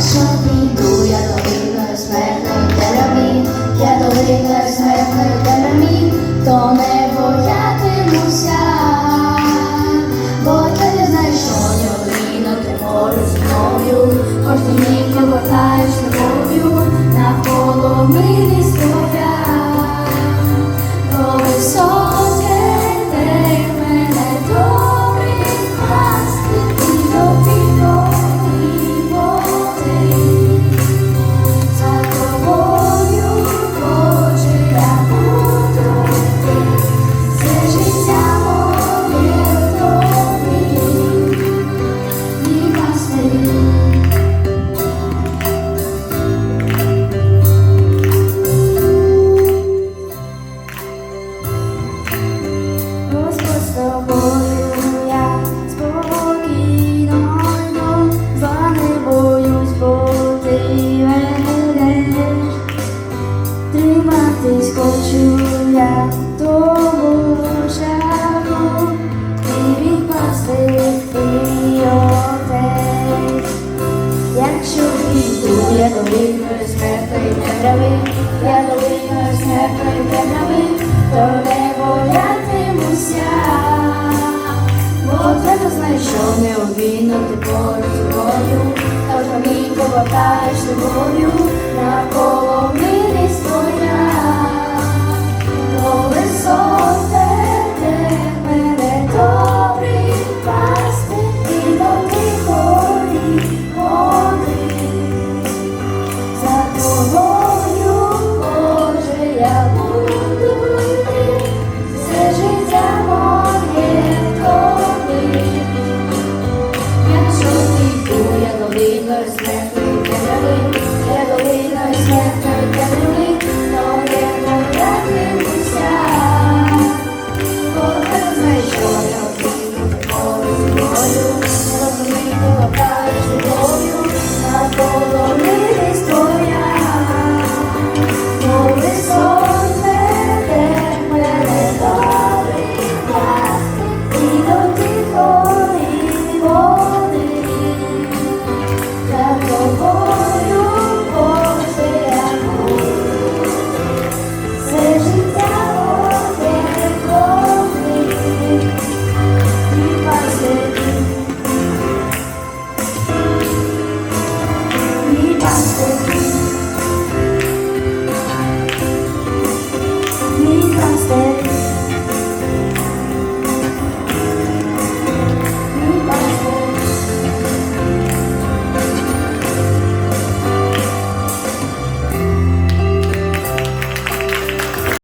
що піду, я долиною смертної темряві, я долиною смертної темряві, то не тобою я спокійно йду, зла не боюсь, бо ти ведеш. Триматись хочу я тому шляху і відпасти твій отець. Якщо піду, я долиною смертної темряви, я долиною смертної темряви, то не боя. завжди поруч з тобою, та ж мені повертаєш любов'ю навколо ми. another snowflake, it.